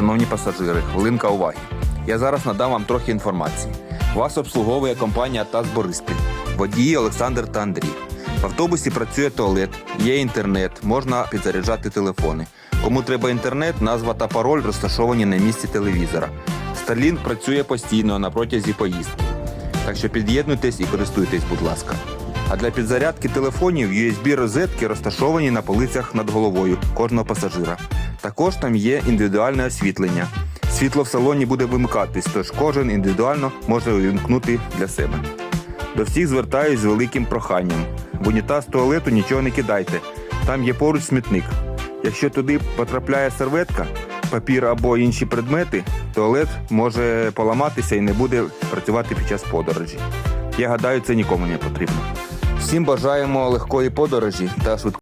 шановні пасажири, хвилинка уваги. Я зараз надам вам трохи інформації. Вас обслуговує компанія ТАС Бориспіль, водії Олександр та Андрій. В автобусі працює туалет, є інтернет, можна підзаряджати телефони. Кому треба інтернет, назва та пароль розташовані на місці телевізора. Starlink працює постійно на протязі поїздки. Так що під'єднуйтесь і користуйтесь, будь ласка. А для підзарядки телефонів USB розетки розташовані на полицях над головою кожного пасажира. Також там є індивідуальне освітлення. Світло в салоні буде вимикатись, тож кожен індивідуально може увімкнути для себе. До всіх звертаюсь з великим проханням. В унітаз туалету нічого не кидайте. Там є поруч смітник. Якщо туди потрапляє серветка, папір або інші предмети, туалет може поламатися і не буде працювати під час подорожі. Я гадаю, це нікому не потрібно. Всім бажаємо легкої подорожі та швидкої.